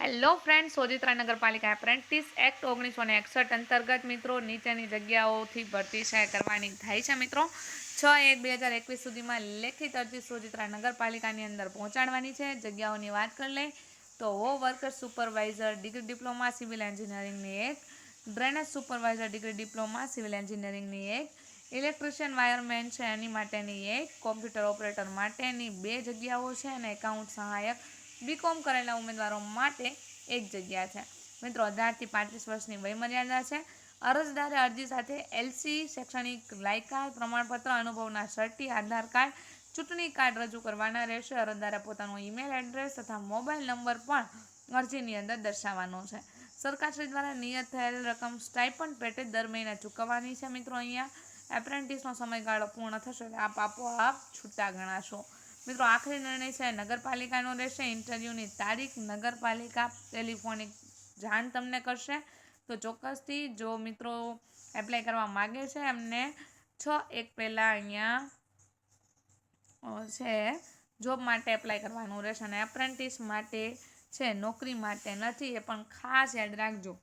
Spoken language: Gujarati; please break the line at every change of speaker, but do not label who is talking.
હેલો ફ્રેન્ડ સોજિત્રા નગરપાલિકા એપ્રેન્ટિસ એક્ટ ઓગણીસો ને એકસઠ અંતર્ગત મિત્રો નીચેની જગ્યાઓથી ભરતી છે, કરવાની થાય છે મિત્રો. છ એક બે હજાર એકવીસ સુધીમાં લેખિત અરજી સોજિત્રા નગરપાલિકાની અંદર પહોંચાડવાની છે. જગ્યાઓની વાત કરી લઈએ તો વો worker supervisor degree diploma civil એન્જિનિયરિંગની એક. Drainage supervisor degree diploma civil એન્જિનિયરિંગની એક. ઇલેક્ટ્રિશિયન વાયરમેન છે, એની માટેની એક. કોમ્પ્યુટર ઓપરેટર માટેની બે જગ્યાઓ છે અને એકાઉન્ટ સહાયક બીકોમ કરેલા ઉમેદવારો માટે એક જગ્યા છે. મિત્રો, અઢારથી પાંત્રીસ વર્ષની વયમર્યાદા છે. અરજદારે અરજી સાથે એલસી શૈક્ષણિક લાયકાત, પ્રમાણપત્ર, અનુભવના સર્ટી, આધાર કાર્ડ, ચૂંટણી કાર્ડ રજૂ કરવાના રહેશે. અરજદારે પોતાનું ઈમેલ એડ્રેસ તથા મોબાઈલ નંબર પણ અરજીની અંદર દર્શાવવાનો છે. સરકારશ્રી દ્વારા નિયત થયેલ રકમ સ્ટાઇપન્ડ પેટે દર મહિને ચૂકવવાની છે. મિત્રો, અહીંયા એપ્રેન્ટિસનો સમયગાળો પૂર્ણ થશે એટલે આપ આપોઆપ છૂટા ગણાશો. મિત્રો, આખરી નિર્ણય છે, નગરપાલિકાનો રહેશે, ઇન્ટરવ્યૂની તારીખ નગરપાલિકા ટેલિફોનિક જાણ તમને કરશે. તો ચોક્કસથી જો મિત્રો એપ્લાય કરવા માગે છે, એમને છ એક પહેલાં અહીંયા છે જોબ માટે એપ્લાય કરવાનું રહેશે. અને એપ્રેન્ટિસ માટે છે, નોકરી માટે નથી, એ પણ ખાસ યાદ રાખજો.